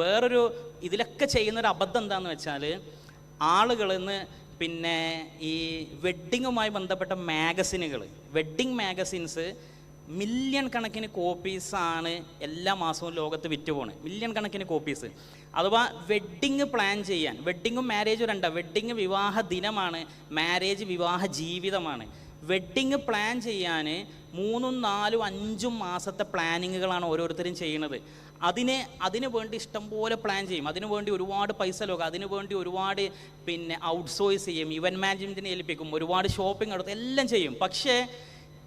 വേറൊരു ഇതിലൊക്കെ ചെയ്യുന്നൊരു അബദ്ധം എന്താണെന്ന് വെച്ചാൽ ആളുകൾ പിന്നെ ഈ വെഡ്ഡിങ്ങുമായി ബന്ധപ്പെട്ട മാഗസിനുകൾ വെഡ്ഡിങ് മാഗസിൻസ് മില്യൺ കണക്കിന് കോപ്പീസാണ് എല്ലാ മാസവും ലോകത്ത് വിറ്റ് പോണത് മില്യൺ കണക്കിന് കോപ്പീസ് അഥവാ വെഡ്ഡിങ് പ്ലാൻ ചെയ്യാൻ. വെഡ്ഡിങ്ങും മാരേജും രണ്ടാണ് വെഡ്ഡിങ് വിവാഹ ദിനമാണ് മാരേജ് വിവാഹ ജീവിതമാണ്. വെഡ്ഡിങ് പ്ലാൻ ചെയ്യാൻ മൂന്നും നാലും അഞ്ചും മാസത്തെ പ്ലാനിങ്ങുകളാണ് ഓരോരുത്തരും ചെയ്യുന്നത് അതിന് അതിനു വേണ്ടി ഇഷ്ടംപോലെ പ്ലാൻ ചെയ്യും. അതിനു വേണ്ടി ഒരുപാട് പൈസ ലോകം. അതിനു വേണ്ടി ഒരുപാട് പിന്നെ ഔട്ട്സോഴ്സ് ചെയ്യും. ഇവൻ മാനേജ്മെന്റിനെ ഏൽപ്പിക്കും. ഒരുപാട് ഷോപ്പിംഗ് നടത്തും. എല്ലാം ചെയ്യും. പക്ഷേ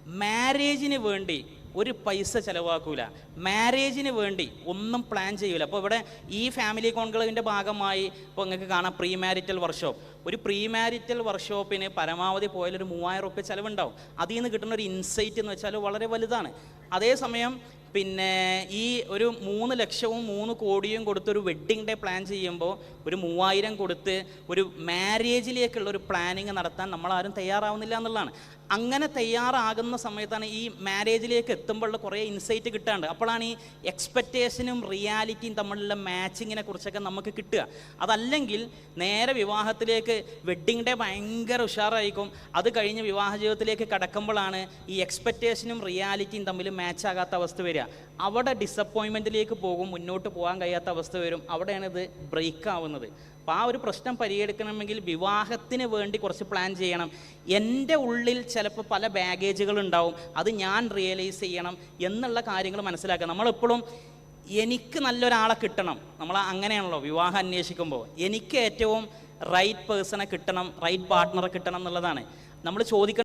മാരേജിന് വേണ്ടി ഒരു പൈസ ചിലവാക്കൂല. മാരേജിന് വേണ്ടി ഒന്നും പ്ലാൻ ചെയ്യൂല. അപ്പോൾ ഇവിടെ ഈ ഫാമിലി കോൺക്ലേവിന്റെ ഭാഗമായി ഇപ്പോൾ നിങ്ങൾക്ക് കാണാം പ്രീ മാരിറ്റൽ വർക്ക്ഷോപ്പ് ഒരു പ്രീ മാരിറ്റൽ വർക്ക്ഷോപ്പിന് പരമാവധി പോയാൽ ഒരു മൂവായിരം റുപ്യ ചിലവുണ്ടാവും. അതിൽ നിന്ന് കിട്ടുന്ന ഒരു ഇൻസൈറ്റ് എന്ന് വെച്ചാൽ വളരെ വലുതാണ്. അതേസമയം പിന്നെ ഈ ഒരു മൂന്ന് ലക്ഷവും മൂന്ന് കോടിയും കൊടുത്ത് ഒരു വെഡ്ഡിങ് ഡേ പ്ലാൻ ചെയ്യുമ്പോൾ ഒരു മൂവായിരം കൊടുത്ത് ഒരു മാരേജിലേക്കുള്ള ഒരു പ്ലാനിങ് നടത്താൻ നമ്മളാരും തയ്യാറാവുന്നില്ല എന്നുള്ളതാണ്. അങ്ങനെ തയ്യാറാകുന്ന സമയത്താണ് ഈ മാരേജിലേക്ക് എത്തുമ്പോഴുള്ള കുറേ ഇൻസൈറ്റ് കിട്ടാണ്ട്. അപ്പോഴാണ് ഈ എക്സ്പെക്റ്റേഷനും റിയാലിറ്റിയും തമ്മിലുള്ള മാച്ചിങ്ങിനെ കുറിച്ചൊക്കെ നമുക്ക് കിട്ടുക. അതല്ലെങ്കിൽ നേരെ വിവാഹത്തിലേക്ക് വെഡ്ഡിങ് ഡേ ഭയങ്കര ഉഷാറായിരിക്കും. അത് കഴിഞ്ഞ് വിവാഹ ജീവിതത്തിലേക്ക് കടക്കുമ്പോഴാണ് ഈ എക്സ്പെക്റ്റേഷനും റിയാലിറ്റിയും തമ്മിൽ മാച്ച് ആകാത്ത അവസ്ഥ വരിക. അവിടെ ഡിസപ്പോയിൻമെന്റിലേക്ക് പോകും മുന്നോട്ട് പോകാൻ കഴിയാത്ത അവസ്ഥ വരും. അവിടെയാണ് ഇത് ബ്രേക്ക് ആവുന്നത്. അപ്പോൾ ആ ഒരു പ്രശ്നം പരിഹരിക്കണമെങ്കിൽ വിവാഹത്തിന് വേണ്ടി കുറച്ച് പ്ലാൻ ചെയ്യണം. എന്റെ ഉള്ളിൽ ചിലപ്പോൾ പല ബാഗേജുകൾ ഉണ്ടാവും. അത് ഞാൻ റിയലൈസ് ചെയ്യണം എന്നുള്ള കാര്യങ്ങൾ മനസ്സിലാക്കുക. നമ്മളെപ്പോഴും എനിക്ക് നല്ലൊരാളെ കിട്ടണം. നമ്മൾ അങ്ങനെയാണല്ലോ വിവാഹം അന്വേഷിക്കുമ്പോൾ. എനിക്ക് ഏറ്റവും റൈറ്റ് പേഴ്സണെ കിട്ടണം റൈറ്റ് പാർട്ട്ണറെ കിട്ടണം എന്നുള്ളതാണ്. നമ്മൾ ചോദിക്കണം